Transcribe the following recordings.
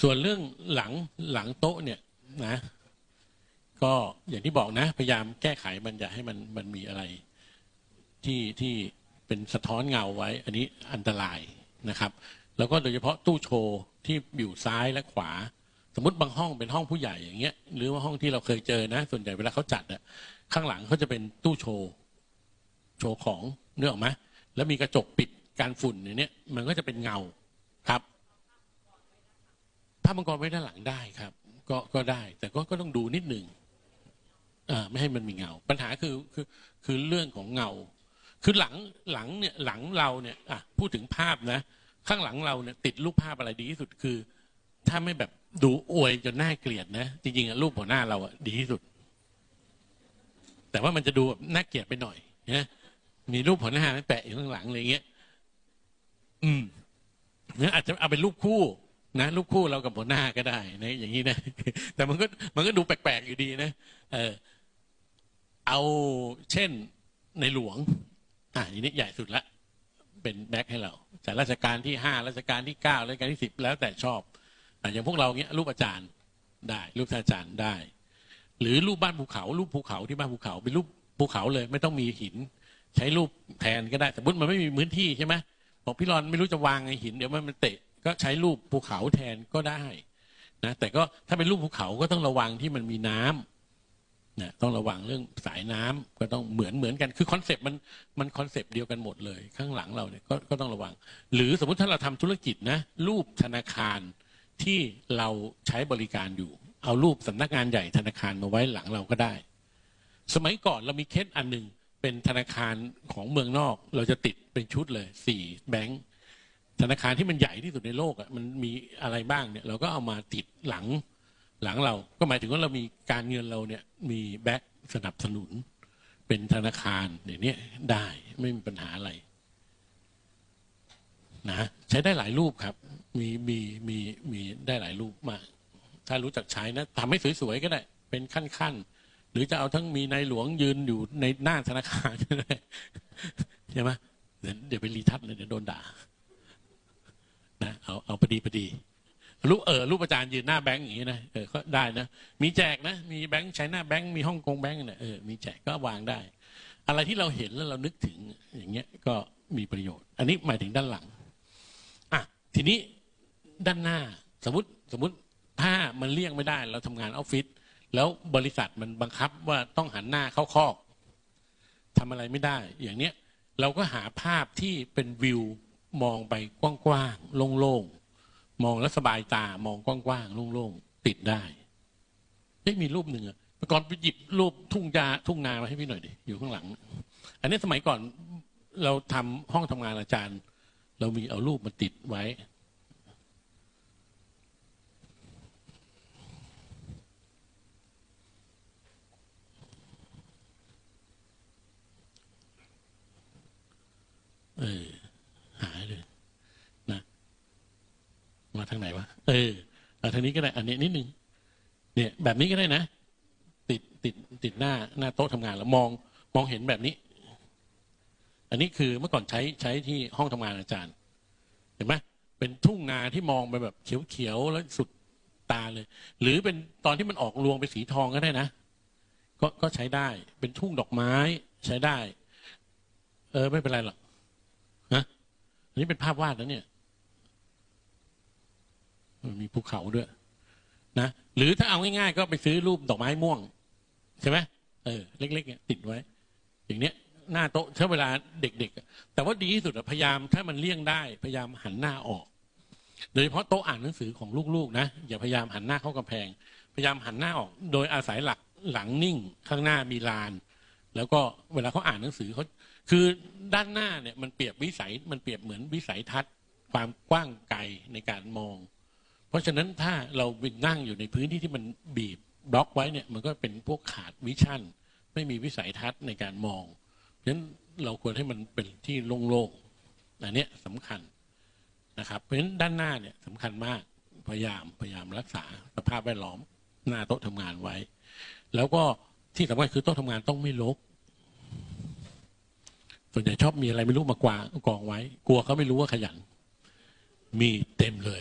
ส่วนเรื่องหลังหลังโต๊ะเนี่ยนะ ก็อย่างที่บอกนะ พยายามแก้ไขมันอย่าให้มันมันมีอะไร ที่ที่เป็นสะท้อนเงาไว้ อันนี้อันตรายนะครับ แล้วก็โดยเฉพาะตู้โชว์ที่อยู่ซ้ายและขวา สมมติบางห้องเป็นห้องผู้ใหญ่อย่างเงี้ยหรือว่าห้องที่เราเคยเจอนะ ส่วนใหญ่เวลาเขาจัดอะข้างหลังเขาจะเป็นตู้โชว์โชว์ของเนื้อออกไหมแล้วมีกระจกปิดการฝุ่นอย่างเนี้ยมันก็จะเป็นเงาครับ ภาพมังกรไว้ด้านหลังได้ครับ ก็ก็ได้ แต่ก็ก็ต้องดูนิดหนึ่งอ่าไม่ให้มันมีเงา ปัญหาคือคือคือเรื่องของเงา คือหลังหลังเนี่ยหลังเราเนี่ยอะพูดถึงภาพนะ ข้างหลังเราเนี่ยติดรูปภาพอะไรดีที่สุดคือ ถ้าไม่แบบดูอวยจนน่าเกลียดนะจริงๆรูปหัวหน้าเราอะดีที่สุด แต่ว่ามันจะดูแบบน่าเกลียดไปหน่อยนะมีรูปหัวหน้าแปะอยู่ข้างหลังอะไรเงี้ย อืมเนี่ยอาจจะเอาเป็นรูปคู่ นะรูปคู่เรากับหัวหน้าก็ได้นะอย่างนี้นะ แต่มันก็มันก็ดูแปลกๆอยู่ดีนะเออเอาเช่นในหลวง อะอันนี้ใหญ่สุดละ เป็นแบ็คให้เราจากราชการที่ห้าราชการที่เก้าราชการที่สิบแล้วแต่ชอบอะอย่างพวกเราเนี้ยรูปอาจารย์ได้ รูปท่านอาจารย์ได้ หรือรูปบ้านภูเขา รูปภูเขาที่บ้านภูเขาเป็นรูปภูเขาเลย ไม่ต้องมีหิน ใช้รูปแทนก็ได้สมมติมันไม่มีพื้นที่ใช่ไหมบอกพี่รอนไม่รู้จะวางไงหินเดี๋ยวมันเตะ ก็ใช้รูปภูเขาแทนก็ได้นะแต่ก็ถ้าเป็นรูปภูเขาก็ต้องระวังที่มันมีน้ำนะต้องระวังเรื่องสายน้ำก็ต้องเหมือนเหมือนกันคือคอนเซปต์มันมันคอนเซปต์เดียวกันหมดเลย ข้างหลังเราเนี่ยก็ก็ต้องระวัง หรือสมมติถ้าเราทำธุรกิจนะรูปธนาคารที่เราใช้บริการอยู่ เอารูปสำนักงานใหญ่ธนาคารมาไว้หลังเราก็ได้ สมัยก่อนเรามีเคสอันหนึ่งเป็นธนาคารของเมืองนอก เราจะติดเป็นชุดเลยสี่แบงค์ ธนาคารที่มันใหญ่ที่สุดในโลกอะมันมีอะไรบ้างเนี่ยเราก็เอามาติดหลังหลังเรา ก็หมายถึงว่าเรามีการเงินเราเนี่ยมีแบ็คสนับสนุน เป็นธนาคารเดี๋ยวนี้ได้ไม่มีปัญหาอะไรนะใช้ได้หลายรูปครับ มีมีมีมีได้หลายรูปมากถ้ารู้จักใช้นะทำให้สวยๆก็ได้ เป็นขั้นๆ หรือจะเอาทั้งมีนายหลวงยืนอยู่ในหน้าธนาคารก็ได้ใช่ไหมเดี๋ยวเดี๋ยวไปรีทัชเลยเดี๋ยวโดนด่า นะเอาเอาพอดีพอดีรูปเออรูปอาจารย์ยืนหน้าแบงก์อย่างนี้นะเออก็ได้นะมีแจกนะมีแบงก์ใช้หน้าแบงก์มีฮ่องกงแบงก์เนี่ยเออมีแจกก็วางได้ อะไรที่เราเห็นแล้วเรานึกถึงอย่างเงี้ยก็มีประโยชน์ อันนี้หมายถึงด้านหลังอะทีนี้ด้านหน้า สมมติสมมติถ้ามันเลี่ยงไม่ได้ เราทำงานออฟฟิศแล้วบริษัทมันบังคับว่าต้องหันหน้าเข้าคอกทำอะไรไม่ได้ อย่างเนี้ยเราก็หาภาพที่เป็นวิว มองไปกว้างๆโล่งๆมองแล้วสบายตามองกว้างๆโล่งๆติดได้ไม่มีรูปหนึ่งอะก่อนไปหยิบรูปทุ่งยาทุ่งนามาให้พี่หน่อยดิอยู่ข้างหลัง อันนี้สมัยก่อนเราทำห้องทำงานอาจารย์ เรามีเอารูปมาติดไว้ เออ หายเลย นะ มาทางไหนวะ เออเอาทางนี้ก็ได้ อันนี้นิดนึง เนี่ย แบบนี้ก็ได้นะ ติดติดติดหน้าหน้าโต๊ะทำงานแล้วมองมองเห็นแบบนี้ อันนี้คือเมื่อก่อนใช้ใช้ที่ห้องทำงานอาจารย์ เห็นไหมเป็นทุ่งนาที่มองไปแบบเขียวๆแล้วสุดตาเลย หรือเป็นตอนที่มันออกรวงไปนสีทองก็ได้นะ ก็ก็ใช้ได้ เป็นทุ่งดอกไม้ใช้ได้ เออ ไม่เป็นไรหรอกฮะอันนี้เป็นภาพวาดนะเนี่ย มีภูเขาด้วย นะ หรือถ้าเอาง่ายๆก็ไปซื้อรูปดอกไม้ม่วง ใช่ไหมเออเล็กๆเนี่ยติดไว้ อย่างเนี้ยหน้าโต๊ะถ้าเวลาเด็กๆ แต่ว่าดีที่สุดพยายามถ้ามันเลี่ยงได้ พยายามหันหน้าออก โดยเฉพาะโต๊ะอ่านหนังสือของลูกๆ นะ อย่าพยายามหันหน้าเข้ากำแพง พยายามหันหน้าออก โดยอาศัยหลักหลังนิ่ง ข้างหน้ามีลาน แล้วก็เวลาเขาอ่านหนังสือเขาคือด้านหน้าเนี่ยมันเปรียบวิสัยมันเปรียบเหมือนวิสัยทัศน์ ความกว้างไกลในการมอง ราะฉะนั้นถ้าเราไปนั่งอยู่ในพื้นที่ที่มันบีบบล็อกไว้เนี่ยมันก็เป็นพวกขาดวิชั่น ไม่มีวิสัยทัศน์ในการมองเพราะฉะนั้นเราควรให้มันเป็นที่โล่งๆอันนี้สำคัญนะครับ เพราะฉะนั้นด้านหน้าเนี่ยสำคัญมากพยายามพยายามรักษาสภาพแวดล้อมหน้าโต๊ะทำงานไว้ แล้วก็ที่สำคัญคือโต๊ะทำงานต้องไม่รกส่วนใหญ่ชอบมีอะไรไม่รู้มากวางกองไว้ กลัวเขาไม่รู้ว่าขยัน มีเต็มเลย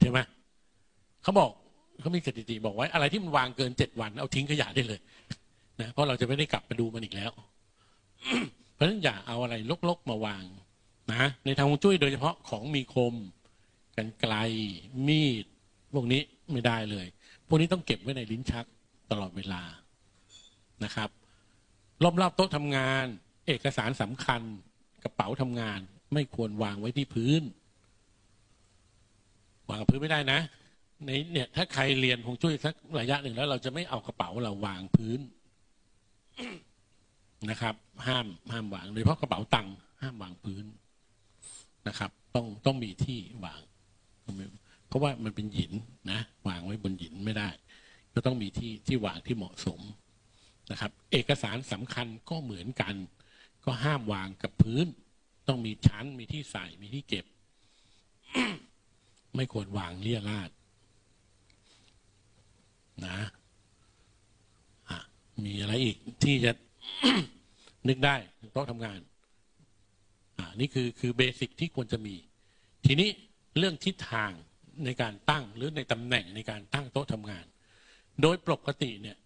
ใช่ไหม เขาบอกเขามีสถิติบอกไว้ อะไรที่มันวางเกินเจ็ดวัน เอาทิ้งขยะได้เลยนะเพราะเราจะไม่ได้กลับไปดูมันอีกแล้ว เพราะฉะนั้นอย่าเอาอะไรลกๆมาวางนะในทางฮวงจุ้ยโดยเฉพาะของมีคม กันไกล มีด พวกนี้ไม่ได้เลย พวกนี้ต้องเก็บไว้ในลิ้นชักตลอดเวลานะครับรอบๆโต๊ะทำงาน เอกสารสำคัญกระเป๋าทำงาน ไม่ควรวางไว้ที่พื้น วางกับพื้นไม่ได้นะ ในเนี่ยถ้าใครเรียนฮวงจุ้ยสักระยะหนึ่งแล้ว เราจะไม่เอากระเป๋าเราวางพื้นนะครับ ห้ามห้ามวางโดยเฉพาะกระเป๋าตังค์ห้ามวางพื้นนะครับ ต้องต้องมีที่วาง เพราะว่ามันเป็นหินนะ วางไว้บนหินไม่ได้ ก็ต้องมีที่ที่วางที่เหมาะสมนะครับ เอกสารสำคัญก็เหมือนกัน ก็ห้ามวางกับพื้น ต้องมีชั้นมีที่ใส่มีที่เก็บ ไม่ควรวางเลี่ยราด นะอะมีอะไรอีกที่จะนึกได้โต๊ะทำงาน อ่า นี่คือคือเบสิกที่ควรจะมี ทีนี้เรื่องทิศทางในการตั้งหรือในตำแหน่งในการตั้งโต๊ะทำงาน โดยปกติเนี่ย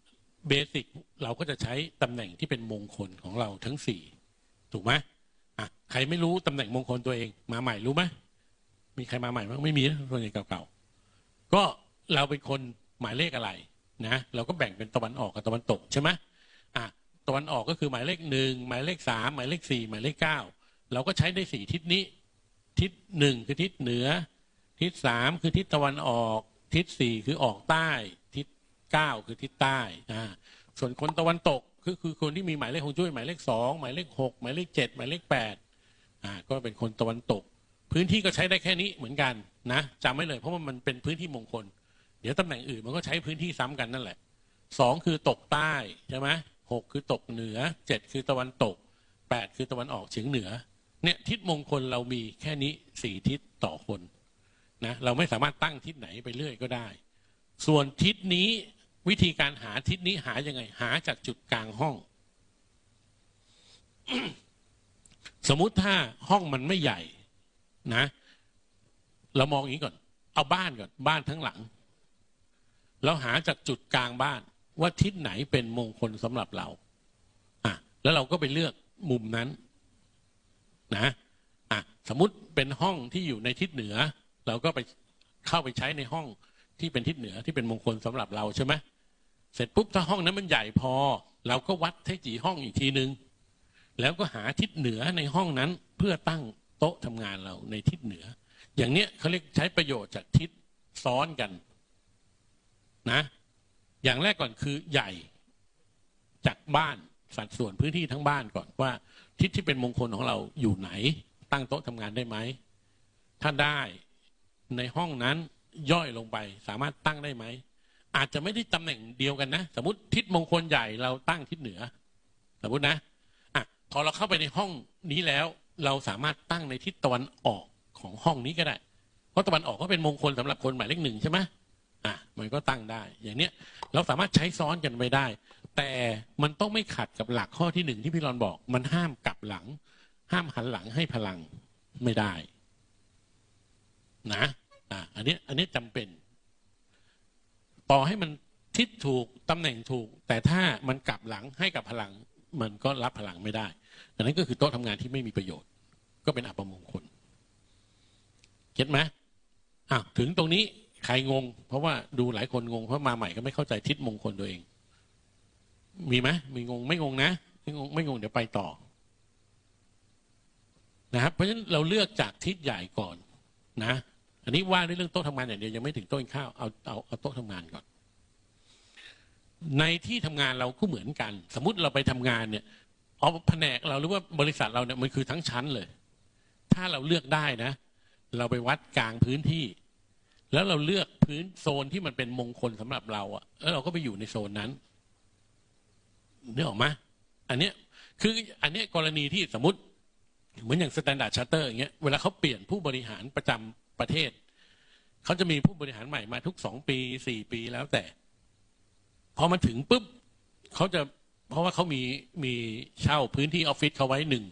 เบสิกเราก็จะใช้ตำแหน่งที่เป็นมงคลของเราทั้งสี่ถูกไหมอะใครไม่รู้ตำแหน่งมงคลตัวเอง มาใหม่รู้ไหมมีใครมาใหม่บ้างไม่มีนะส่วนใหญ่เก่าๆก็เราเป็นคน หมายเลขอะไรนะเราก็แบ่งเป็นตะวันออกกับตะวันตกใช่ไหมอะตะวันออกก็คือหมายเลขหนึ่งหมายเลขสามหมายเลขสี่หมายเลขเก้าเราก็ใช้ได้สี่ทิศนี้ ทิศหนึ่งคือทิศเหนือ ทิศสามคือทิศตะวันออก ทิศสี่คือออกใต้ ทิศเก้าคือทิศใต้อ่าส่วนคนตะวันตกคือคือคนที่มีหมายเลขของจุ้ยหมายเลขสองหมายเลขหกหมายเลขเจ็ดหมายเลขแปดอ่าก็เป็นคนตะวันตก พื้นที่ก็ใช้ได้แค่นี้เหมือนกันนะจำไว้เลยเพราะว่ามันเป็นพื้นที่มงคล เดี๋ยวตำแหน่งอื่นมันก็ใช้พื้นที่ซ้ำกันนั่นแหละสองคือตกใต้ใช่ไหมหกคือตกเหนือเจ็ดคือตะวันตกแปดคือตะวันออกเฉียงเหนือ เนี่ยทิศมงคลเรามีแค่นี้สี่ทิศต่อคนนะเราไม่สามารถตั้งทิศไหนไปเรื่อยก็ได้ ส่วนทิศนี้วิธีการหาทิศนี้หายังไง หาจากจุดกลางห้อง สมมุติถ้าห้องมันไม่ใหญ่นะ เรามองอย่างนี้ก่อน เอาบ้านก่อน บ้านทั้งหลัง เราหาจากจุดกลางบ้านว่าทิศไหนเป็นมงคลสำหรับเราอะแล้วเราก็ไปเลือกมุมนั้นนะอะสมมติเป็นห้องที่อยู่ในทิศเหนือ เราก็ไปเข้าไปใช้ในห้องที่เป็นทิศเหนือที่เป็นมงคลสำหรับเราใช่ไหมเสร็จปุ๊บถ้าห้องนั้นมันใหญ่พอ เราก็วัดให้จีห้องอีกทีนึง แล้วก็หาทิศเหนือในห้องนั้นเพื่อตั้งโต๊ะทำงานเราในทิศเหนือ อย่างเนี้ยเขาเรียกใช้ประโยชน์จากทิศซ้อนกัน นะ อย่างแรกก่อนคือใหญ่จากบ้านสัดส่วนพื้นที่ทั้งบ้านก่อนว่า ทิศที่เป็นมงคลของเราอยู่ไหน ตั้งโต๊ะทำงานได้ไหม ถ้าได้ในห้องนั้นย่อยลงไปสามารถตั้งได้ไหม อาจจะไม่ได้ตำแหน่งเดียวกันนะ สมมติทิศมงคลใหญ่เราตั้งทิศเหนือ สมมตินะอะพอเราเข้าไปในห้องนี้แล้ว เราสามารถตั้งในทิศตะวันออกของห้องนี้ก็ได้ เพราะตะวันออกก็เป็นมงคลสำหรับคนหมายเลขหนึ่งใช่ไหม อะมันก็ตั้งได้ อย่างเนี้ยเราสามารถใช้ซ้อนกันไปได้ แต่มันต้องไม่ขัดกับหลักข้อที่หนึ่งที่พี่รอนบอก มันห้ามกลับหลัง ห้ามหันหลังให้พลังไม่ได้ นะอะอันนี้อันนี้จำเป็น ต่อให้มันทิศถูกตำแหน่งถูก แต่ถ้ามันกลับหลังให้กับพลัง มันก็รับพลังไม่ได้ดังนั้นก็คือโต๊ะทำงานที่ไม่มีประโยชน์ ก็เป็นอัปมงคลเก็ตไหมอะถึงตรงนี้ ใครงง เพราะว่าดูหลายคนงง เพราะมาใหม่ก็ไม่เข้าใจทิศมงคลตัวเอง มีไหมมีงงไม่งงนะไม่งงไม่งงเดี๋ยวไปต่อนะครับเพราะฉะนั้นเราเลือกจากทิศใหญ่ก่อนนะ อันนี้ว่าในเรื่องโต๊ะทำงานอย่างเดียวยังไม่ถึงโต๊ะกินข้าวเอาเอาเอาโต๊ะทำงานก่อน ในที่ทำงานเราก็เหมือนกัน สมมติเราไปทำงานเนี่ยเอาแผนกเราหรือว่าบริษัทเราเนี่ยมันคือทั้งชั้นเลย ถ้าเราเลือกได้นะ เราไปวัดกลางพื้นที่ แล้วเราเลือกพื้นโซนที่มันเป็นมงคลสำหรับเราอะแล้วเราก็ไปอยู่ในโซนนั้นนึกออกไหมอันเนี้ยคืออันเนี้ยกรณีที่สมมติ เหมือนอย่างสแตนดาร์ดชาร์เตอร์อย่างเงี้ยเวลาเขาเปลี่ยนผู้บริหารประจำประเทศ เขาจะมีผู้บริหารใหม่มาทุกสองปีสี่ปีแล้วแต่ พอมาถึงปุ๊บเขาจะเพราะว่าเขามีมีเช่าพื้นที่ออฟฟิศเขาไว้หนึ่ง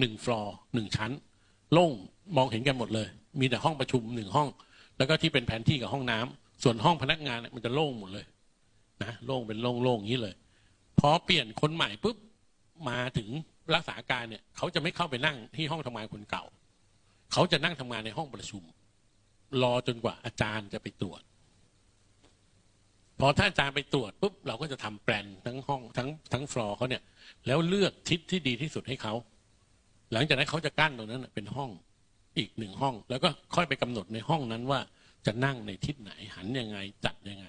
หนึ่งฟลอร์หนึ่งชั้นโล่งมองเห็นกันหมดเลย มีแต่ห้องประชุมหนึ่งห้อง แล้วก็ที่เป็นแผนที่กับห้องน้ำส่วนห้องพนักงานเนี่ยมันจะโล่งหมดเลยนะโล่งเป็นโล่งๆอย่างนี้เลยพอเปลี่ยนคนใหม่ปุ๊บมาถึงรักษาการเนี่ย เขาจะไม่เข้าไปนั่งที่ห้องทำงานคนเก่า เขาจะนั่งทำงานในห้องประชุม รอจนกว่าอาจารย์จะไปตรวจ พอท่านอาจารย์ไปตรวจปุ๊บเราก็จะทำแปลนทั้งห้องทั้งทั้งฟลอร์เขาเนี่ย แล้วเลือกทิศที่ดีที่สุดให้เขา หลังจากนั้นเขาจะกั้นตรงนั้นเป็นห้อง อีกหนึ่งห้อง แล้วก็ค่อยไปกำหนดในห้องนั้นว่าจะนั่งในทิศไหนหันยังไง จัดยังไง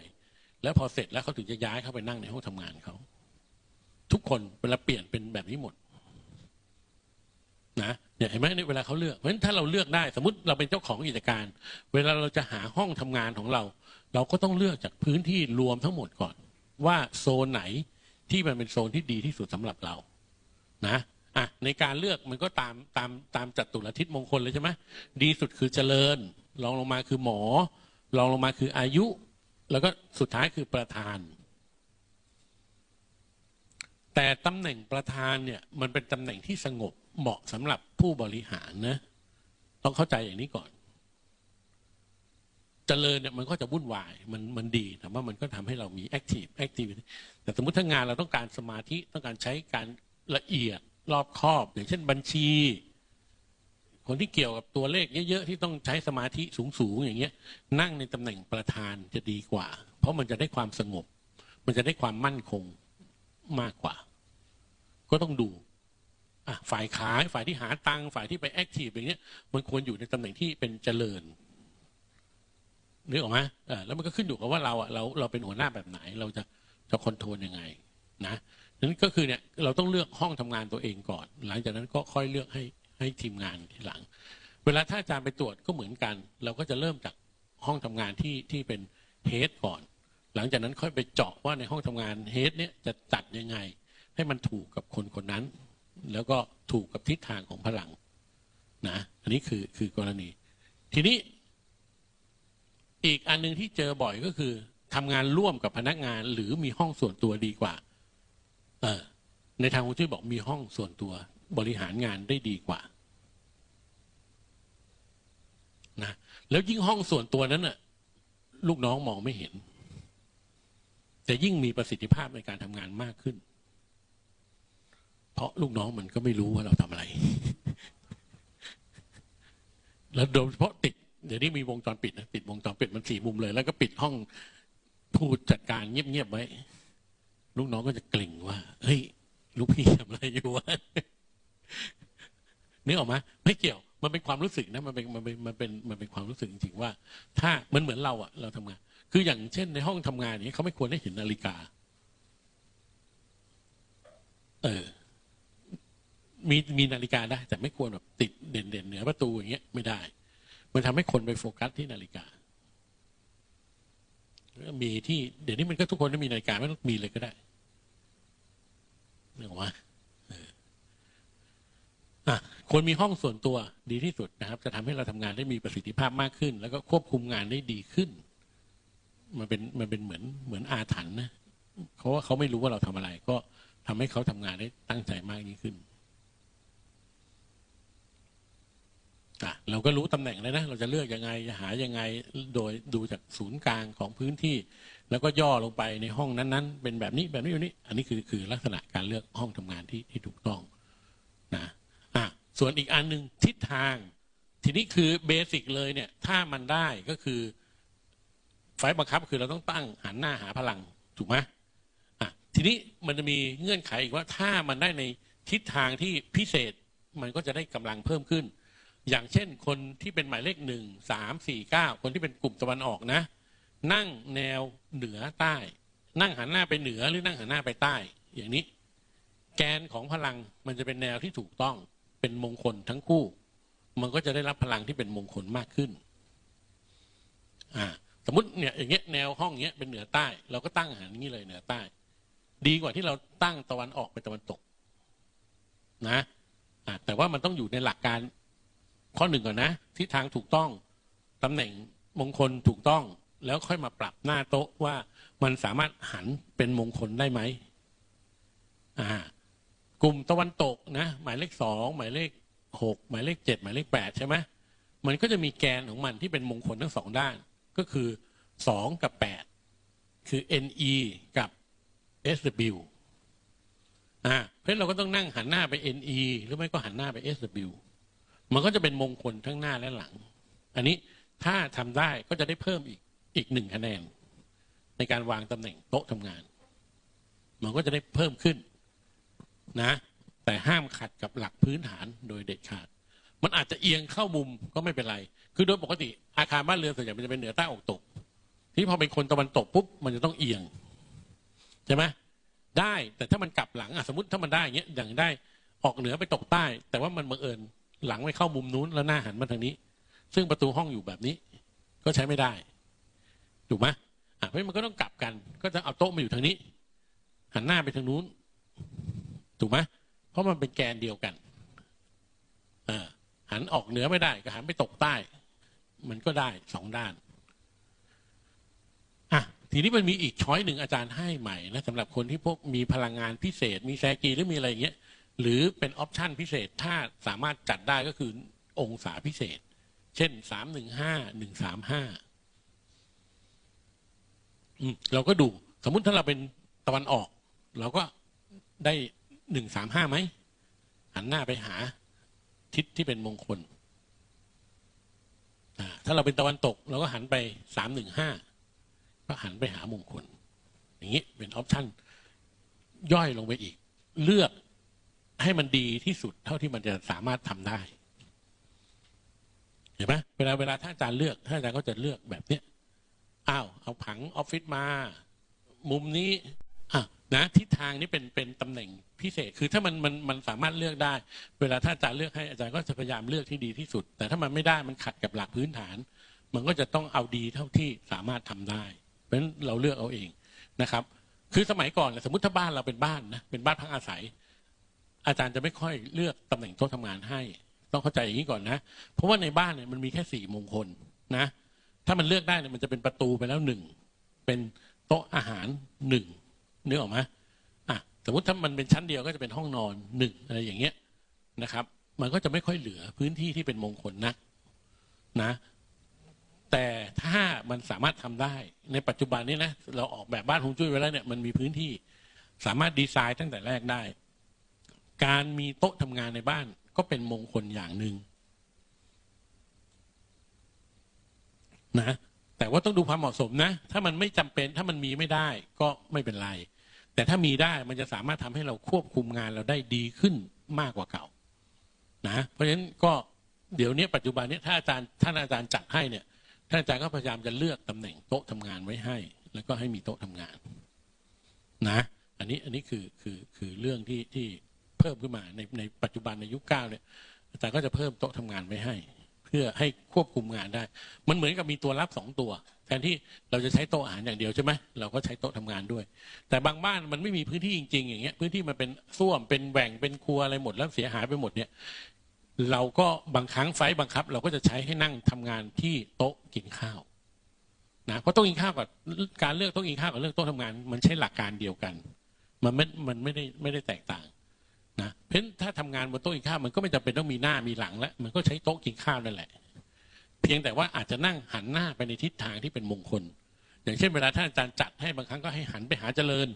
แล้วพอเสร็จแล้วเขาถึงจะย้ายเข้าไปนั่งในห้องทำงานเขาทุกคนเวลาเปลี่ยนเป็นแบบนี้หมดนะเนี่ยเห็นไหมเนี่ยเวลาเขาเลือกเพราะฉะนั้นถ้าเราเลือกได้ สมมติเราเป็นเจ้าของกิจการ เวลาเราจะหาห้องทำงานของเรา เราก็ต้องเลือกจากพื้นที่รวมทั้งหมดก่อน ว่าโซนไหนที่มันเป็นโซนที่ดีที่สุดสำหรับเรา นะ อะในการเลือกมันก็ตามตามตามจัตุรทิศมงคลเลยใช่ไหมดีสุดคือเจริญรองลงมาคือหมอรองลงมาคืออายุ แล้วก็สุดท้ายคือประธาน แต่ตำแหน่งประธานเนี่ยมันเป็นตำแหน่งที่สงบเหมาะสำหรับผู้บริหารนะ ต้องเข้าใจอย่างนี้ก่อนเจริญเนี่ยมันก็จะวุ่นวาย มันมันดีแต่ว่ามันก็ทำให้เรามีแอคทีฟแอคทีฟแต่สมมติถ้างานเราต้องการสมาธิต้องการใช้การละเอียด รอบคอบ อย่างเช่นบัญชี คนที่เกี่ยวกับตัวเลขเยอะๆที่ต้องใช้สมาธิสูงๆอย่างเงี้ย นั่งในตำแหน่งประธานจะดีกว่า เพราะมันจะได้ความสงบ มันจะได้ความมั่นคงมากกว่า ก็ต้องดูอะฝ่ายขายฝ่ายที่หาตังค์ฝ่ายที่ไปแอคทีฟอย่างเงี้ย มันควรอยู่ในตำแหน่งที่เป็นเจริญนึกออกไหมเออแล้วมันก็ขึ้นอยู่กับว่าเราอะเราเราเป็นหัวหน้าแบบไหน เราจะจะคอนโทรลยังไง นะ นั้นก็คือเนี่ยเราต้องเลือกห้องทำงานตัวเองก่อน หลังจากนั้นก็ค่อยเลือกให้ให้ทีมงานทีหลัง เวลาถ้าอาจารย์ไปตรวจก็เหมือนกัน เราก็จะเริ่มจากห้องทำงานที่ที่เป็นเฮดก่อน หลังจากนั้นค่อยไปเจาะว่าในห้องทำงานเฮดเนี่ยจะจัดยังไง ให้มันถูกกับคนคนนั้น แล้วก็ถูกกับทิศทางของพลังนะอันนี้คือคือกรณี ทีนี้ อีกอันหนึงที่เจอบ่อยก็คือทำงานร่วมกับพนักงานหรือมีห้องส่วนตัวดีกว่า ในทางฮวงจุ้ยบอกมีห้องส่วนตัวบริหารงานได้ดีกว่านะแล้วยิ่งห้องส่วนตัวนั้นน่ะ ลูกน้องมองไม่เห็น แต่ยิ่งมีประสิทธิภาพในการทำงานมากขึ้น เพราะลูกน้องมันก็ไม่รู้ว่าเราทำอะไร แล้วโดยเฉพาะติด เดี๋ยวนี้มีวงจรปิดนะติดวงจรปิดมันสี่มุมเลย แล้วก็ปิดห้องผู้จัดการเงียบๆไว้ ลูกน้องก็จะเกรงว่า เฮ้ย ลูกพี่ทำอะไรอยู่วะนึกออกไหมไม่เกี่ยว มันเป็นความรู้สึกนะ มันเป็นมันเป็นมันเป็นมันเป็นความรู้สึกจริงๆว่า ถ้ามันเหมือนเราอะเราทำงาน คืออย่างเช่นในห้องทำงานนี้เขาไม่ควรให้เห็นนาฬิกา เออ มีมีนาฬิกาได้ แต่ไม่ควรแบบติดเด่นเด่นๆเหนือประตูอย่างเงี้ยไม่ได้ มันทำให้คนไปโฟกัสที่นาฬิกามีที่เดี๋ยวนี้มันก็ทุกคนต้มีนาฬิกาไม่ต้องมีเลยก็ได้ นึกออกไหมเอออะควรมีห้องส่วนตัวดีที่สุดนะครับ จะทำให้เราทำงานได้มีประสิทธิภาพมากขึ้น แล้วก็ควบคุมงานได้ดีขึ้น มันเป็นมันเป็นเหมือนเหมือนอาถรรพ์นะเพราะว่าเขาไม่รู้ว่าเราทำอะไร ก็ทำให้เขาทำงานได้ตั้งใจมากยิ่งขึ้นอะเราก็รู้ตำแหน่งเลยนะ เราจะเลือกยังไงจะหายังไงโดยดูจากศูนย์กลางของพื้นที่ แล้วก็ย่อลงไปในห้องนั้นๆ เป็นแบบนี้แบบนี้แบบนี้ อันนี้คือคือลักษณะการเลือกห้องทำงานที่ที่ถูกต้องนะอะส่วนอีกอันหนึ่งทิศทาง ทีนี้คือเบสิกเลยเนี่ย ถ้ามันได้ก็คือ ไฟบังคับคือเราต้องตั้งหันหน้าหาพลังถูกไหมอะทีนี้มันจะมีเงื่อนไขอีกว่าถ้ามันได้ในทิศทางที่พิเศษมันก็จะได้กำลังเพิ่มขึ้น อย่างเช่นคนที่เป็นหมายเลขหนึ่งสามสี่เก้าคนที่เป็นกลุ่มตะวันออกนะ นั่งแนวเหนือใต้ นั่งหันหน้าไปเหนือหรือนั่งหันหน้าไปใต้ อย่างนี้ แกนของพลังมันจะเป็นแนวที่ถูกต้องเป็นมงคลทั้งคู่ มันก็จะได้รับพลังที่เป็นมงคลมากขึ้น อ่า สมมติเนี่ยอย่างเงี้ยแนวห้องเงี้ยเป็นเหนือใต้ เราก็ตั้งหันอย่างนี้เลยเหนือใต้ ดีกว่าที่เราตั้งตะวันออกไปตะวันตก นะอ่าแต่ว่ามันต้องอยู่ในหลักการข้อหนึ่งก่อนนะทิศทางถูกต้องตำแหน่งมงคลถูกต้อง แล้วค่อยมาปรับหน้าโต๊ะว่ามันสามารถหันเป็นมงคลได้ไหมอ่ากลุ่มตะวันตกนะ หมายเลขสองหมายเลขหกหมายเลขเจ็ดหมายเลขแปดใช่ไหมมันก็จะมีแกนของมันที่เป็นมงคลทั้งสองด้าน ก็คือสองกับแปดคือ NE กับ SW อ่าเพราะฉะนั้นเราก็ต้องนั่งหันหน้าไป NE หรือไม่ก็หันหน้าไป SW มันก็จะเป็นมงคลทั้งหน้าและหลัง อันนี้ถ้าทำได้ก็จะได้เพิ่มอีก อีกหนึ่งคะแนน ในการวางตำแหน่งโต๊ะทำงาน มันก็จะได้เพิ่มขึ้นนะ แต่ห้ามขัดกับหลักพื้นฐานโดยเด็ดขาด มันอาจจะเอียงเข้ามุมก็ไม่เป็นไร คือโดยปกติอาคารบ้านเรือนส่วนใหญ่มันจะเป็นเหนือใต้ออกตก ที่พอเป็นคนตะวันตกปุ๊บมันจะต้องเอียงใช่ไหมได้แต่ถ้ามันกลับหลังอะสมมติถ้ามันได้อย่างเงี้ยอย่างได้ออกเหนือไปตกใต้ แต่ว่ามันบังเอิญหลังไปเข้ามุมนู้นแล้วหน้าหันมาทางนี้ ซึ่งประตูห้องอยู่แบบนี้ ก็ใช้ไม่ได้ ถูกไหมเพราะมันก็ต้องกลับกัน ก็จะเอาโต๊ะมาอยู่ทางนี้ หันหน้าไปทางนู้น ถูกไหมเพราะมันเป็นแกนเดียวกันหันออกเหนือไม่ได้ ก็หันไปตกใต้ มันก็ได้สองด้านอะทีนี้มันมีอีกช้อยหนึ่งอาจารย์ให้ใหม่นะสำหรับคนที่พวกมีพลังงานพิเศษ มีแซกีหรือมีอะไรอย่างเงี้ยหรือเป็นออปชันพิเศษถ้าสามารถจัดได้ก็คือองศาพิเศษ เช่นสามหนึ่งห้าหนึ่งสามห้า เราก็ดูสมมุติถ้าเราเป็นตะวันออก เราก็ได้หนึ่งสามห้าไหมหันหน้าไปหาทิศที่เป็นมงคลถ้าเราเป็นตะวันตก เราก็หันไปสามหนึ่งห้าก็หันไปหามงคล อย่างนี้เป็นออปชันย่อยลงไปอีก เลือกให้มันดีที่สุดเท่าที่มันจะสามารถทำได้ เห็นไหมเวลาเวลาถ้าอาจารย์เลือกถ้าอาจารย์ก็จะเลือกแบบเนี้ย อ้าวเอาผังออฟฟิศมา มุมนี้อะนะทิศทางนี้เป็นเป็นตำแหน่งพิเศษคือถ้ามันมันมันสามารถเลือกได้ เวลาถ้าอาจารย์เลือกให้อาจารย์ก็จะพยายามเลือกที่ดีที่สุด แต่ถ้ามันไม่ได้มันขัดกับหลักพื้นฐาน มันก็จะต้องเอาดีเท่าที่สามารถทำได้ เพราะฉะนั้นเราเลือกเอาเองนะครับ คือสมัยก่อนสมมติถ้าบ้านเราเป็นบ้านนะเป็นบ้านพักอาศัย อาจารย์จะไม่ค่อยเลือกตำแหน่งโต๊ะทำงานให้ ต้องเข้าใจอย่างนี้ก่อนนะ เพราะว่าในบ้านเนี่ยมันมีแค่สี่มงคลนะ ถ้ามันเลือกได้เนี่ยมันจะเป็นประตูไปแล้วหนึ่งเป็นโต๊ะอาหารหนึ่งนึกออกไหมอะสมมติถ้ามันเป็นชั้นเดียวก็จะเป็นห้องนอนหนึ่งอะไรอย่างเงี้ยนะครับ มันก็จะไม่ค่อยเหลือพื้นที่ที่เป็นมงคลนักนะ แต่ถ้ามันสามารถทำได้ในปัจจุบันนี้นะเราออกแบบบ้านฮงจุ้ยไว้แล้วเนี่ยมันมีพื้นที่สามารถดีไซน์ตั้งแต่แรกได้ การมีโต๊ะทำงานในบ้านก็เป็นมงคลอย่างหนึ่ง นะแต่ว่าต้องดูความเหมาะสมนะ ถ้ามันไม่จำเป็นถ้ามันมีไม่ได้ก็ไม่เป็นไร แต่ถ้ามีได้มันจะสามารถทำให้เราควบคุมงานเราได้ดีขึ้นมากกว่าเก่านะเพราะฉะนั้นก็เดี๋ยวนี้ปัจจุบันนี้ถ้าอาจารย์ท่านอาจารย์จัดให้เนี่ยท่านอาจารย์ก็พยายามจะเลือกตำแหน่งโต๊ะทำงานไว้ให้ แล้วก็ให้มีโต๊ะทำงานนะอันนี้อันนี้คือคือคือเรื่องที่ที่เพิ่มขึ้นมาในในปัจจุบันในยุคเก้าเนี่ยอาจารย์ก็จะเพิ่มโต๊ะทำงานไว้ให้ เพื่อให้ควบคุมงานได้ มันเหมือนกับมีตัวรับสองตัว แทนที่เราจะใช้โต๊ะอาหารอย่างเดียวใช่ไหมเราก็ใช้โต๊ะทำงานด้วย แต่บางบ้านมันไม่มีพื้นที่จริงๆอย่างเงี้ยพื้นที่มันเป็นส้วมเป็นแหว่งเป็นครัวอะไรหมดแล้วเสียหายไปหมดเนี่ยเราก็บางครั้งไฟบังคับ เราก็จะใช้ให้นั่งทำงานที่โต๊ะกินข้าวนะเพราะโต๊ะกินข้าวกับการเลือกโต๊ะกินข้าวกับเลือกโต๊ะทำงาน มันใช้หลักการเดียวกัน มันไม่มันไม่ได้ไม่ได้แตกต่าง นะเพราะถ้าทำงานบนโต๊ะกินข้าวมันก็ไม่จำเป็นต้องมีหน้ามีหลังแล้วมันก็ใช้โต๊ะกินข้าวนั่นแหละ เพียงแต่ว่าอาจจะนั่งหันหน้าไปในทิศทางที่เป็นมงคล อย่างเช่นเวลาท่านอาจารย์จัดให้บางครั้งก็ให้หันไปหาเจริญ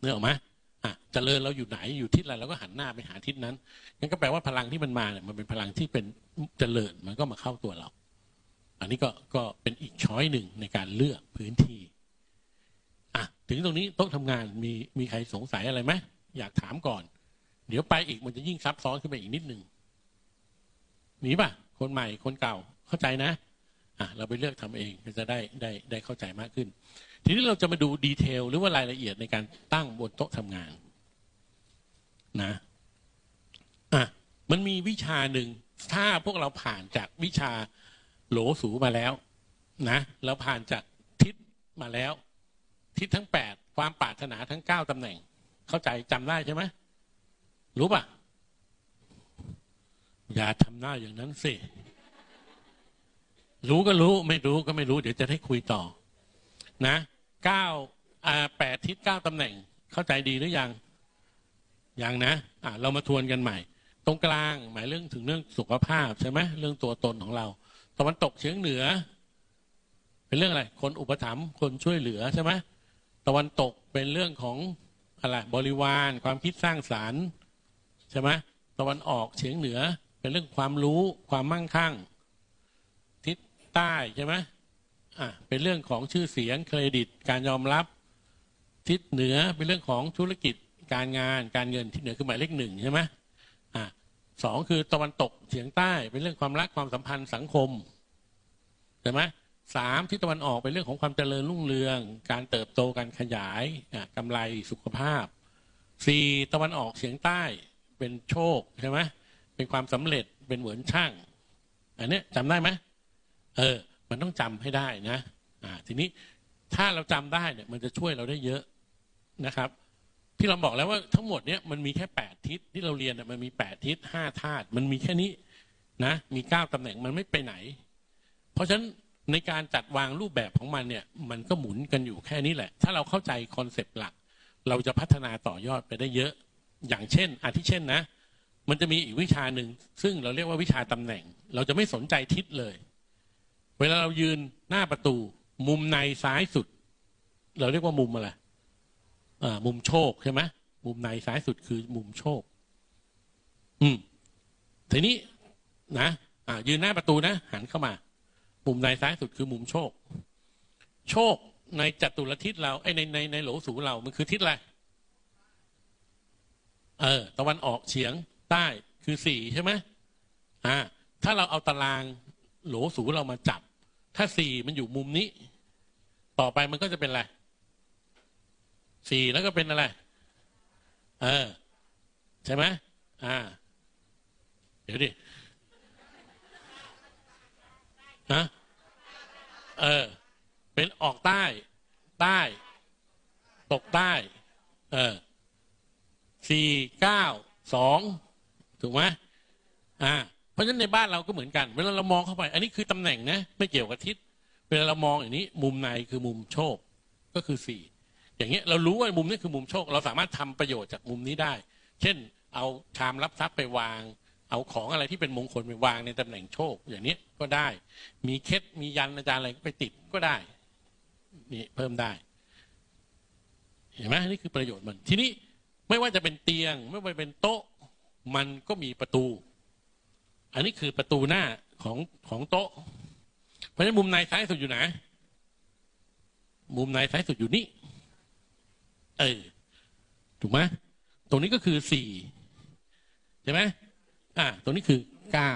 เนื้อออกไหมอะเจริญเราอยู่ไหนอยู่ทิศอะไรเราก็หันหน้าไปหาทิศนั้นงั้นก็แปลว่าพลังที่มันมาเนี่ยมันเป็นพลังที่เป็นเจริญมันก็มาเข้าตัวเรา อันนี้ก็ก็เป็นอีกช้อยหนึ่งในการเลือกพื้นที่อะถึงตรงนี้โต๊ะทำงานมีมีใครสงสัยอะไรไหม อยากถามก่อน เดี๋ยวไปอีกมันจะยิ่งซับซ้อนขึ้นไปอีกนิดนึงหนีป่ะ คนใหม่คนเก่าเข้าใจนะอะเราไปเลือกทำเองจะได้ได้ได้เข้าใจมากขึ้น ทีนี้เราจะมาดูดีเทลหรือว่ารายละเอียดในการตั้งบนโต๊ะทำงาน นะอะมันมีวิชาหนึ่งถ้าพวกเราผ่านจากวิชาโหลสูมาแล้ว นะเราผ่านจากทิศมาแล้ว ทิศทั้งแปดความปรารถนาทั้งเก้าตำแหน่ง เข้าใจจำได้ใช่ไหมรู้ป่ะ อย่าทำหน้าอย่างนั้นสิ รู้ก็รู้ ไม่รู้ก็ไม่รู้ เดี๋ยวจะให้คุยต่อ นะเก้าอ่าแปดทิศเก้าตำแหน่ง เข้าใจดีหรือยัง ยังนะอ่าเรามาทวนกันใหม่ ตรงกลางหมายเรื่องถึงเรื่องสุขภาพใช่ไหมเรื่องตัวตนของเราตะวันตกเฉียงเหนือ เป็นเรื่องอะไร คนอุปถัมภ์คนช่วยเหลือใช่ไหมตะวันตกเป็นเรื่องของ อะไรบริวารความคิดสร้างสารรค์ใช่ไหมตะวันออกเฉียงเหนือเป็นเรื่องความรู้ความมั่งคั่ง ทิศใต้ใช่ไหมอะเป็นเรื่องของชื่อเสียงเครดิต การยอมรับ ทิศเหนือเป็นเรื่องของธุรกิจการงานการเงินทิศเหนือคือหมายเลขหนึ่งใช่ไหมอะสองคือตะวันตกเฉียงใต้เป็นเรื่องความรักความสัมพันธ์สังคมใช่ไหม สามทิศตะวันออกเป็นเรื่องของความเจริญรุ่งเรือง การเติบโตการขยายอะกำไรสุขภาพสี่ตะวันออกเฉียงใต้เป็นโชคใช่ไหมเป็นความสำเร็จเป็นเหมือนช่างอันเนี้ยจำได้ไหมเออ มันต้องจำให้ได้นะอ่าทีนี้ถ้าเราจำได้เนี่ย มันจะช่วยเราได้เยอะนะครับ ที่เราบอกแล้วว่าทั้งหมดเนี่ยมันมีแค่แปดทิศที่เราเรียนเนี่ยมันมีแปดทิศห้าธาตุมันมีแค่นี้นะมีเก้าตำแหน่งมันไม่ไปไหน เพราะฉะนั้น ในการจัดวางรูปแบบของมันเนี่ย มันก็หมุนกันอยู่แค่นี้แหละ ถ้าเราเข้าใจคอนเซปต์หลัก เราจะพัฒนาต่อยอดไปได้เยอะ อย่างเช่นอาทิเช่นนะ มันจะมีอีกวิชาหนึ่ง ซึ่งเราเรียกว่าวิชาตำแหน่ง เราจะไม่สนใจทิศเลย เวลาเรายืนหน้าประตู มุมในซ้ายสุด เราเรียกว่ามุมอะไรอ่ามุมโชคใช่ไหมมุมในซ้ายสุดคือมุมโชค อืมทีนี้นะอ่ายืนหน้าประตูนะ หันเข้ามา มุมในซ้ายสุดคือมุมโชค โชคในจัตุรทิศเราไอ้ในในในโหลสูเรา มันคือทิศอะไร เออ ตะวันออกเฉียงใต้คือสี่ใช่ไหมอ่า ถ้าเราเอาตารางโหลสูเรามาจับ ถ้าสี่มันอยู่มุมนี้ ต่อไปมันก็จะเป็นอะไร สี่แล้วก็เป็นอะไร เออ ใช่ไหมอ่า เดี๋ยวดิฮะ ออกใต้ ใต้ ตกใต้ เออสี่เก้าสองถูกไหมอ่า เพราะฉะนั้นในบ้านเราก็เหมือนกัน เวลาเรามองเข้าไป อันนี้คือตำแหน่งนะไม่เกี่ยวกับทิศเวลาเรามองอย่างนี้ มุมในคือมุมโชคก็คือสี่อย่างเงี้ยเรารู้ว่ามุมนี้คือมุมโชค เราสามารถทำประโยชน์จากมุมนี้ได้ เช่น เอาชามรับทรัพย์ไปวาง เอาของอะไรที่เป็นมงคลไปวางในตำแหน่งโชค อย่างนี้ก็ได้ มีเคล็ดมียันอาจารย์อะไรไปติดก็ได้ นี่เพิ่มได้ เห็นไหมนี่คือประโยชน์มัน ทีนี้ไม่ว่าจะเป็นเตียง ไม่ว่าเป็นโต๊ะ มันก็มีประตู อันนี้คือประตูหน้าของของโต๊ะ เพราะฉะนั้นมุมในซ้ายสุดอยู่ไหน มุมในซ้ายสุดอยู่นี่ เออ ถูกไหมตรงนี้ก็คือสี่ใช่ไหมอ่าตรงนี้คือเก้า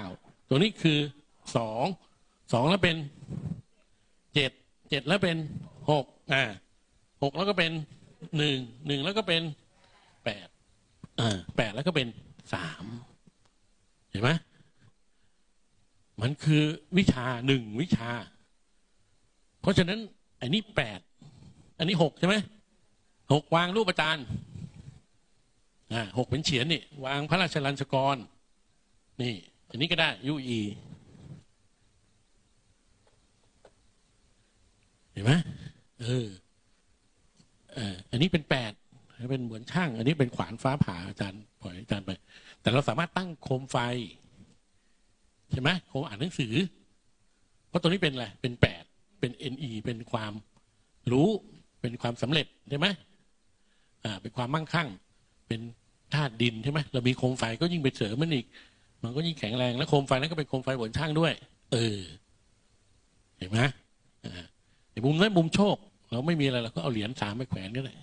ตรงนี้คือสองสองแล้วเป็นเจ็ด เจ็ดแล้วเป็นหกอ่าหกแล้วก็เป็นหนึ่งหนึ่งแล้วก็เป็นแปดอ่าแปดแล้วก็เป็นสามเห็นไหมมันคือวิชาหนึ่งวิชา เพราะฉะนั้น อันนี้แปดอันนี้หกใช่ไหมหกวางรูปอาจารย์อ่าหกเป็นเฉียนนี่ วางพระราชลัญชกร นี่ อันนี้ก็ได้ยูอี เห็นไหมเอออันนี้เป็นแปดเป็นเหมือนช่าง อันนี้เป็นขวานฟ้าผ่าอาจารย์ปล่อยอาจารย์ไป แต่เราสามารถตั้งโคมไฟ ใช่ไหมโคมอ่านหนังสือ เพราะตัวนี้เป็นอะไร เป็นแปดเป็นเอ็นอีเป็นความรู้ เป็นความสำเร็จใช่ไหมอ่า เป็นความมั่งคั่ง เป็นธาตุดินใช่ไหมเรามีโคมไฟก็ยิ่งไปเสริมมันอีก มันก็ยิ่งแข็งแรง แล้วโคมไฟนั้นก็เป็นโคมไฟบนช่างด้วย เออ เห็นไหมอ่า มุมนั้นมุมโชค เราไม่มีอะไรเราก็เอาเหรียญสามไปแขวนก็ได้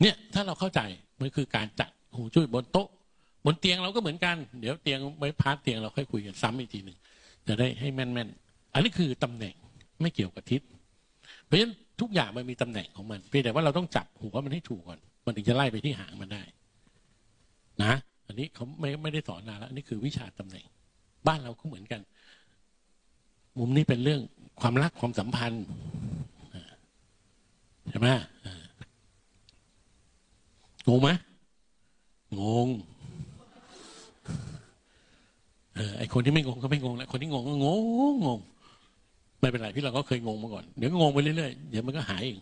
เนี่ยถ้าเราเข้าใจมันคือการจัดหูจุ้ยบนโต๊ะ บนเตียงเราก็เหมือนกัน เดี๋ยวเตียงไว้พาร์ทเตียงเราค่อยคุยกันซ้ำอีกทีหนึ่งจะได้ให้แม่นๆอันนี้คือตำแหน่งไม่เกี่ยวกับทิศเพราะฉะนั้นทุกอย่างมันมีตำแหน่งของมันเพียงแต่ว่าเราต้องจับหัวมันให้ถูกก่อน มันถึงจะไล่ไปที่หางมันได้ นะ อันนี้เขาไม่ไม่ได้สอนนานแล้วอันนี้คือวิชาตำแหน่ง บ้านเราก็เหมือนกัน มุมนี้เป็นเรื่องความรักความสัมพันธ์ใช่ไหมงงไหมงงเออไอคนที่ไม่งงก็ไม่งงแล้วคนที่งงก็งงงงไม่เป็นไรพี่เราก็เคยงงมาก่อนเดี๋ยวก็งงไปเรื่อยๆเดี๋ยวมันก็หายเอง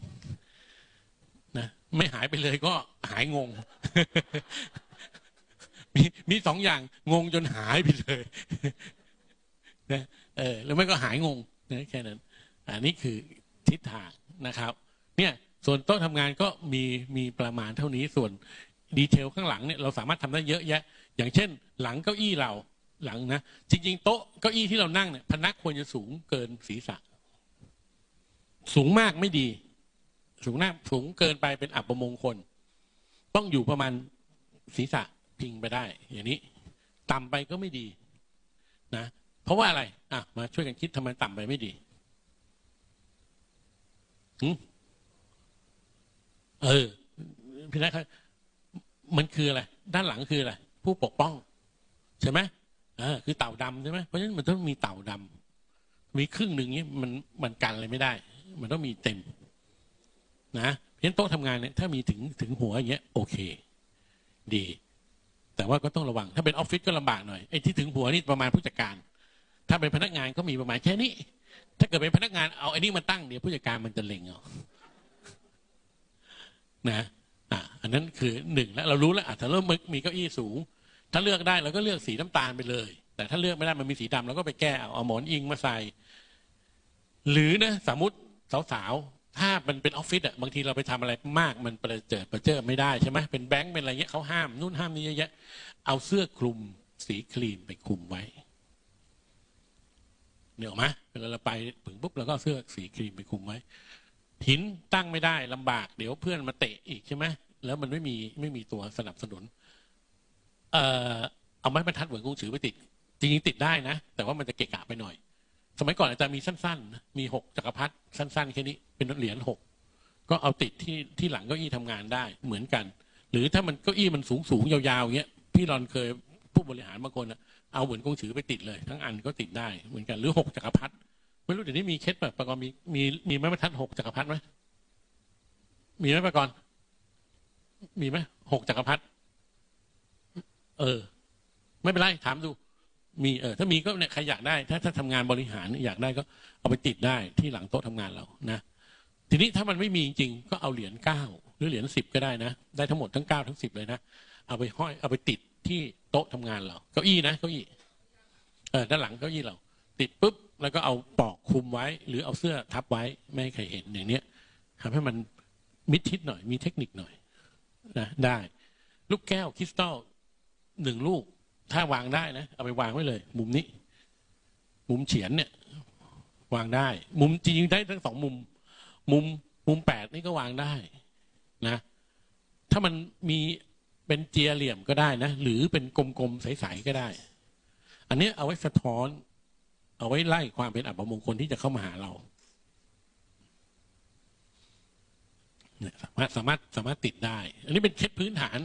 นะไม่หายไปเลยก็หายงง มีมีสองอย่างงงจนหายไปเลยนะ เออแล้วไม่ก็หายงงนะแค่นั้นอันนี้คือทิศทางนะครับ เนี่ยส่วนโต๊ะทำงานก็มีมีประมาณเท่านี้ส่วนดีเทลข้างหลังเนี่ยเราสามารถทำได้เยอะแยะ อย่างเช่น หลังเก้าอี้เราหลังนะจริง ๆ โต๊ะเก้าอี้ที่เรานั่งเนี่ยพนักควรจะสูงเกินศีรษะ สูงมากไม่ดี สูงหน้าสูงเกินไปเป็นอับประมงคล ต้องอยู่ประมาณศีรษะพิงไปได้ อย่างนี้ ต่ำไปก็ไม่ดี นะ เพราะว่าอะไร อะ มาช่วยกันคิดทำไมต่ำไปไม่ดีหึเออ พี่นะครับมันคืออะไร ด้านหลังคืออะไร ผู้ปกป้อง ใช่ไหมเออคือเต่าดำใช่ไหมเพราะฉะนั้นมันต้องมีเต่าดำมีครึ่งหนึ่งนี้มันมันกันอะไรไม่ได้ มันต้องมีเต็ม นะเพราะฉะนั้นโต๊ะทำงานเนี่ยถ้ามีถึงถึงหัวอย่างเงี้ย โอเค ดี แต่ว่าก็ต้องระวัง ถ้าเป็นออฟฟิศก็ลำบากหน่อยไอ้ที่ถึงหัวนี่ประมาณผู้จัดการ ถ้าเป็นพนักงานก็มีประมาณแค่นี้ ถ้าเกิดเป็นพนักงานเอาไอ้นี่มาตั้งเดี๋ยวผู้จัดการมันจะเล็งเอานะอะอันนั้นคือหนึ่งแล้วเรารู้แล้วอะถ้าเริ่มมีเก้าอี้สูง ถ้าเลือกได้เราก็เลือกสีน้ำตาลไปเลย แต่ถ้าเลือกไม่ได้มันมีสีดำเราก็ไปแก้เอาเอาหมอนอิงมาใส่ หรือนะสมมติสาวๆถ้ามันเป็นออฟฟิศอะบางทีเราไปทำอะไรมากมันประเจิดประเจิดไม่ได้ใช่ไหมเป็นแบงค์เป็นอะไรเงี้ยเขาห้ามนู่นห้ามนี่เยอะแยะเอาเสื้อคลุมสีคลีนไปคลุมไว้ เนียวไหมเวลาเราไปถึงปุ๊บเราก็เสื้อสีครีมไปคลุมไว้หินตั้งไม่ได้ลำบาก เดี๋ยวเพื่อนมาเตะอีกใช่ไหมแล้วมันไม่มีไม่มีตัวสนับสนุน เอ่อเอาไม้บรรทัดเหมือนกุ้งฉือไปติด จริงๆติดได้นะ แต่ว่ามันจะเกะกะไปหน่อย สมัยก่อนอาจารย์มีสั้นๆ มีหกจักรพรรดิสั้นๆแค่นี้เป็นเหรียญหกก็เอาติดที่ที่หลังเก้าอี้ทำงานได้เหมือนกัน หรือถ้ามันเก้าอี้มันสูงๆยาวๆอย่างเงี้ยพี่รอนเคยผู้บริหารบางคนอะ เอาเหมือนกงฉือไปติดเลย ทั้งอันก็ติดได้เหมือนกันหรือหกจักรพรรดิไม่รู้เดี๋ยวนี้มีเคสแบบประกอบมีมีมีไม้บรรทัดหกจักรพรรดิไหมมีไหมประกอบมีไหมหกจักรพรรดิเออ ไม่เป็นไรถามดู มีเออถ้ามีก็เนี่ยใครอยากได้ ถ้าถ้าทำงานบริหารอยากได้ก็ เอาไปติดได้ที่หลังโต๊ะทำงานเรานะทีนี้ถ้ามันไม่มีจริงก็เอาเหรียญเก้าหรือเหรียญสิบก็ได้นะ ได้ทั้งหมดทั้งเก้าทั้งสิบเลยนะ เอาไปห้อยเอาไปติด ที่โต๊ะทำงานเราเก้าอี้นะเก้าอี้เออด้านหลังเก้าอี้เรา ติดปุ๊บแล้วก็เอาปอกคุมไว้ หรือเอาเสื้อทับไว้ไม่ให้ใครเห็นอย่างเนี้ยทำให้มันมิดชิดหน่อย มีเทคนิคหน่อยนะได้ ลูกแก้วคริสตัลหนึ่งลูก ถ้าวางได้นะ เอาไปวางไว้เลย มุมนี้ มุมเฉียนเนี่ย วางได้ มุมจริงได้ทั้งสองมุม มุมมุมแปดนี่ก็วางได้นะ ถ้ามันมี เป็นเจียเหลี่ยมก็ได้นะ หรือเป็นกลมๆใสๆก็ได้ อันนี้เอาไว้สะท้อน เอาไว้ไล่ความเป็นอัปมงคลที่จะเข้ามาหาเราเนี่ยสามารถสามารถสามารถติดได้ อันนี้เป็นเคล็ดพื้นฐาน